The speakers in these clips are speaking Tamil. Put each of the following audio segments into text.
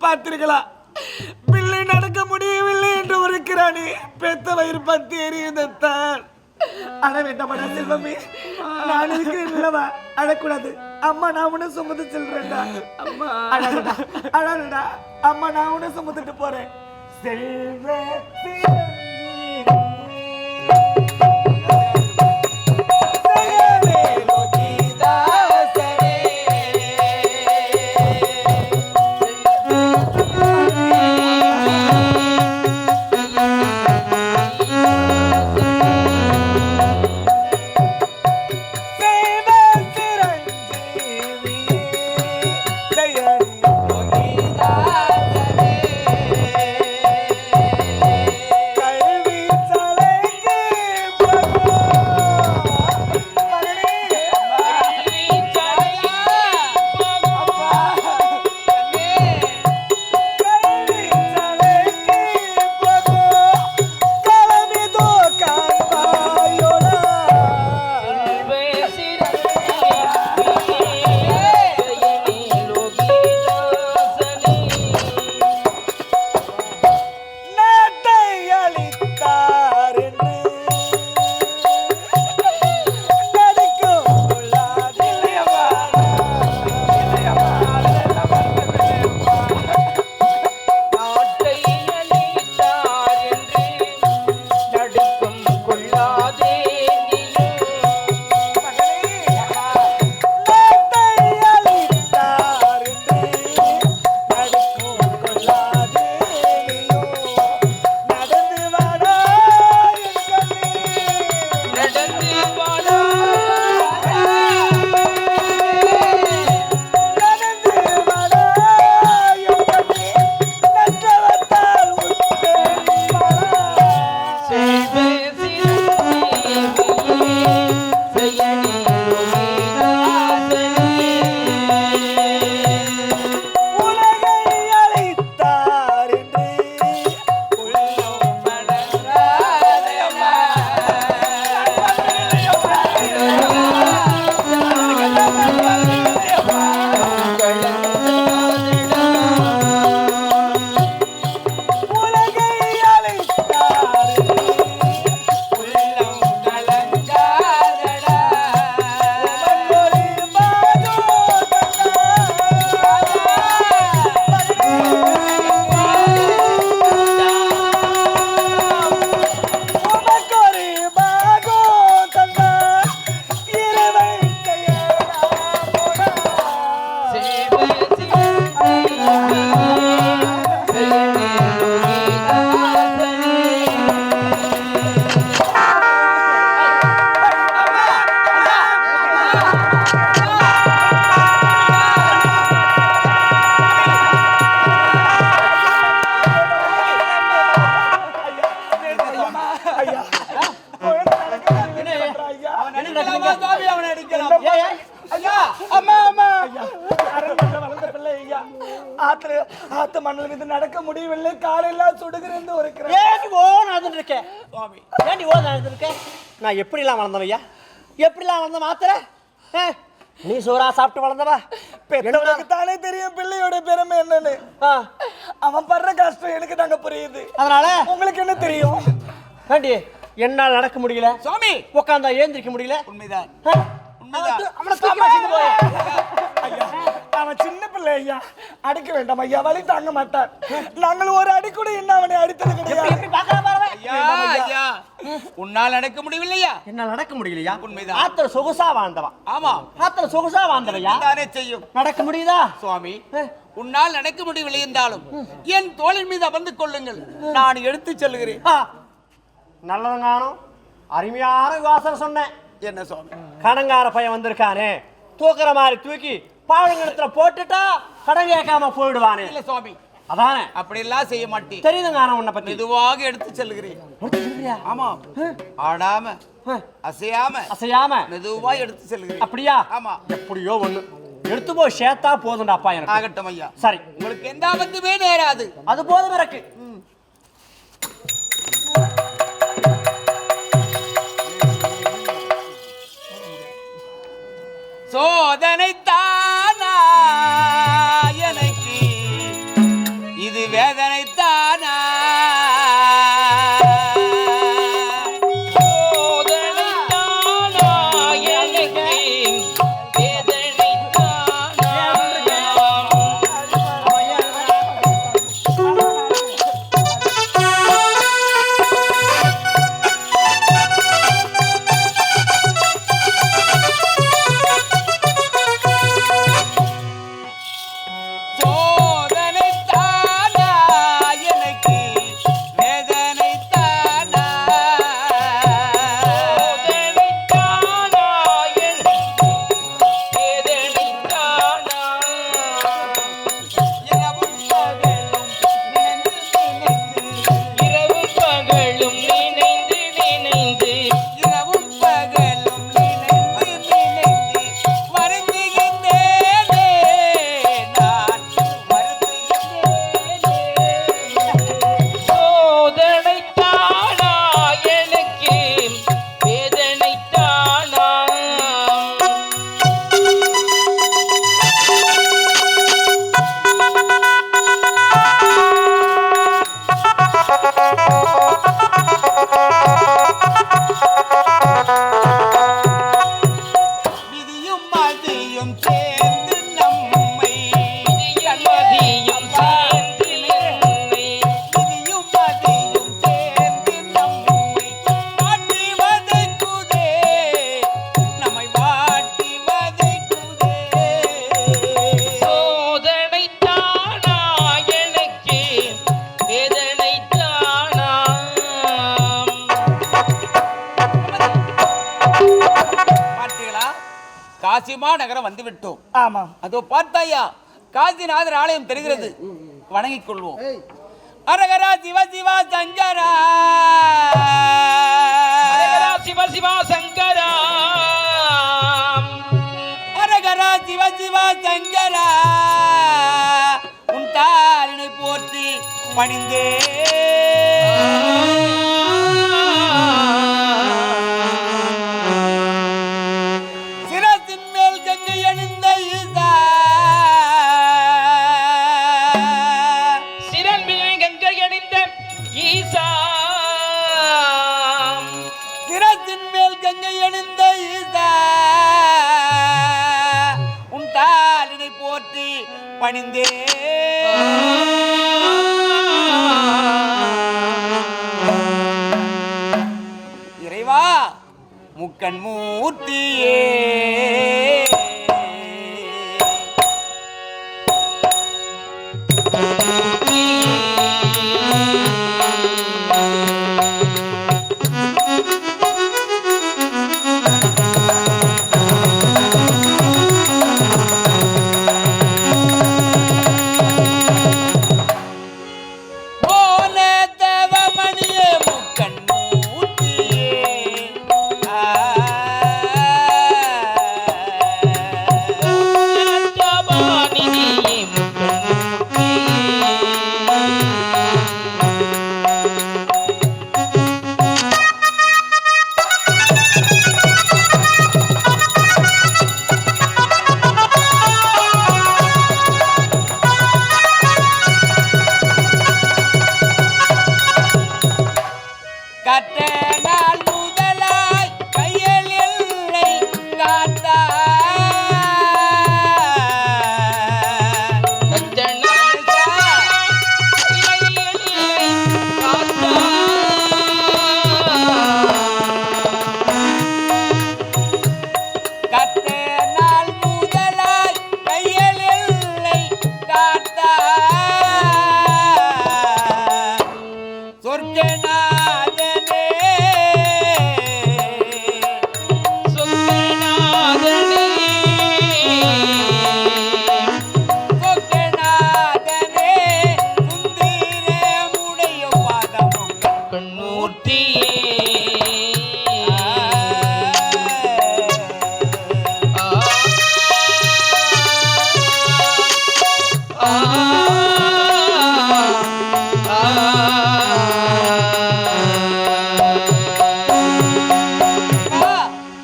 பார்த்தீர்களா பிள்ளை நடக்க முடியவில்லை என்று உரைக்கிறானே. பெத்த வயிறு பத்தி எரியுதான் அழ வேண்டாமடா செல்வமே. நான் இதுக்கு இல்லவா? அழக்கூடாது. அம்மா நான் உன்னை சுமந்து செல்றேன்டா. அம்மா. அழகடா அழகடா அம்மா நான் உன்னை சுமந்துட்டு போறேன். செல்வ. ஆத்துல ஆத்து மண்ணில் மீது நடக்க முடியவில்லை. காலெல்லாம் சுடுகிறது ஒரு ஏண்டி ஓ நடந்துட்டு இருக்கேன் ஏண்டி ஓ நடந்துட்டு இருக்கேன் நான் எப்படிலாம் வளர்ந்தவன் ஐயா? எப்படிலாம் வளர்ந்த மாத்திர? நீ சோறா சாப்பிட்டு வளர்ந்தவா? பெற்றவனுக்கு தானே தெரியும் பிள்ளையோட பெருமை என்னன்னு. அவன் படுற கஷ்டம் எனக்கு தாங்க புரியுது. அதனால? உங்களுக்கு என்ன தெரியும்? ஏண்டி? என்னால் நடக்க முடியல. சுவாமி! உட்காந்தா ஏந்திரிக்க முடியல. உண்மைதான்? அவனை- சின்ன பிள்ளை ஐயா. அடிக்க வேண்டாம் ஐயா வலி தாங்க மாட்டான் நாங்கள் ஒரு அடி கூட இன்னும் அவனை அடித்தது கிடையாது. உன்னால் நடக்க முடியவில்லையா? என்னால் நடக்க முடியலையா? உண்மைதான். ஆத்திர சொகுசா வாழ்ந்தவன். ஆமா. ஆத்திர சொகுசா வாழ்ந்தவையா தானே செய்யும். நடக்க முடியுதா? சுவாமி. உன்னால் நடக்க முடியவில்லை என்றாலும் என் தோளின் மீது அமர்ந்து கொள்ளுங்கள். நான் எடுத்துச் செல்கிறேன் ஆ, நல்லவங்கானும் அருமையான வாசனை சொன்னேன். என்ன சுவாமி? கடங்கார பையன் வந்திருக்கானே. தூக்குற மாதிரி தூக்கி பாழுங்கணத்துல போட்டுட்டா கடன் கேட்காம போயிடுவானே. இல்ல சுவாமி. அதானே? அப்படியெல்லாம் செய்ய மாட்டேன். தெரியுதுங்க ஆனா உன்னை பத்தி? மெதுவாக எடுத்து சொல்றியா? ஆமா. ஆடாம அசையாம அசையாம? மெதுவா எடுத்து செல்கிறேன் அப்படியா? ஆமா. எப்படியோ ஒண்ணு. எடுத்து போ சேத்தா போதும்டாப்பா எனக்கு. ஆகட்டும் ஐயா. சரி. உங்களுக்கு எந்த ஆபத்துமே நேராது. அது போதும் எனக்கு. காசிமா நகரம் வந்து விட்டோம் ஆமா. அதோ பார்த்தாயா காசிநாதர் ஆலயம் தெரிகிறது. வணங்கிக் கொள்வோம். அரகரா சிவ சிவா சங்கரா. சிவ சிவா சங்கரா. அரகரா சிவ சிவா சங்கரா. உன் தாரினை போற்றி பணிந்தே. பணிந்தே. இறைவா முக்கண் மூர்த்தியே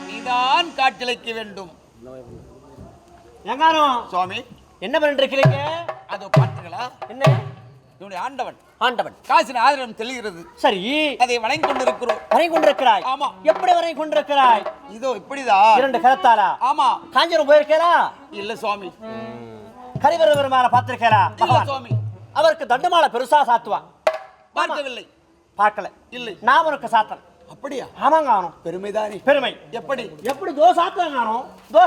நீதான் காட்டளிக்க வேண்டும். சுவாமி. என்ன பண்ணிட்டு இருக்கிறீங்க அதோ பார்த்தீங்களா என்ன? என்னுடைய ஆண்டவன். ஆண்டவன். காசின் ஆதரவு தெளிகிறது சரி. அதை வணங்கி கொண்டிருக்கிறோம். வரை கொண்டிருக்கிறாய். ஆமா. எப்படி வரை கொண்டிருக்கிறாய்? இதோ இப்படிதான். இரண்டு கரத்தாரா ஆமா. காஞ்சிரம் போயிருக்கிறா இல்ல சுவாமி. கரிவர பெருமான பார்த்திருக்கிறா சுவாமி. அவருக்கு தண்டுமாலை பெருசா சாத்துவா. பார்க்கவில்லை. பார்க்கல. இல்லை. நான் உனக்கு சாத்தன் அப்படியா? ஆமாங்க ஆனும் பெருமைதானே. பெருமை. எப்படி? எப்படி தோ சாத்துவாங்க ஆனும் தோ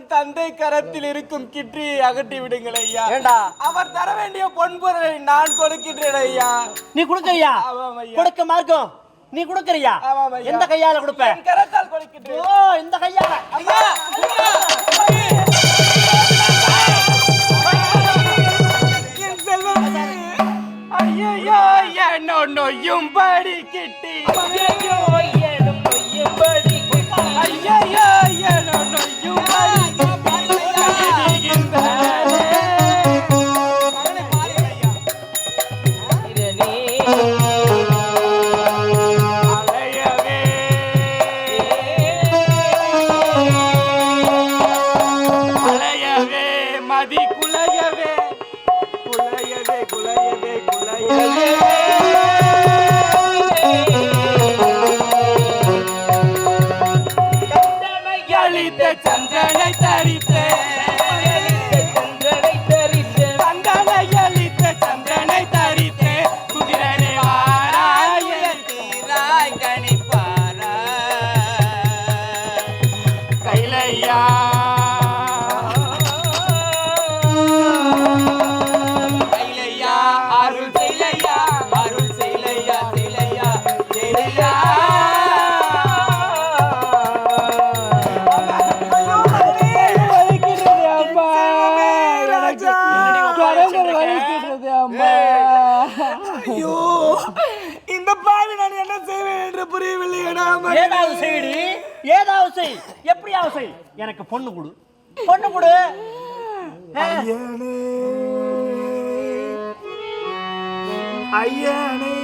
என் தந்தை கரத்தில் இருக்கும் கிற்றியை அகற்றி விடுங்கள் ஐயா. அவர் தர வேண்டிய பொன்பொருளை நான் கொடுக்கின்றேன் ஐயா. நீ கொடுக்கறியா. கொடுக்க மார்க்கம். நீ கொடுக்கறியா. எந்த கையால கொடுப்ப? கரத்தால் கொடுக்கின்றேன். ஓ இந்த கையால. ஐயா. குலையவே குலையவே குலையவே குலையவே குலையவே அளித்த சந்திரனை தரித்த. கணிப்பாரா கைலையா எப்படியாவது செய். எனக்கு பொண்ணு கொடு. பொண்ணு கொடு. ஐயனே. ஐயனே.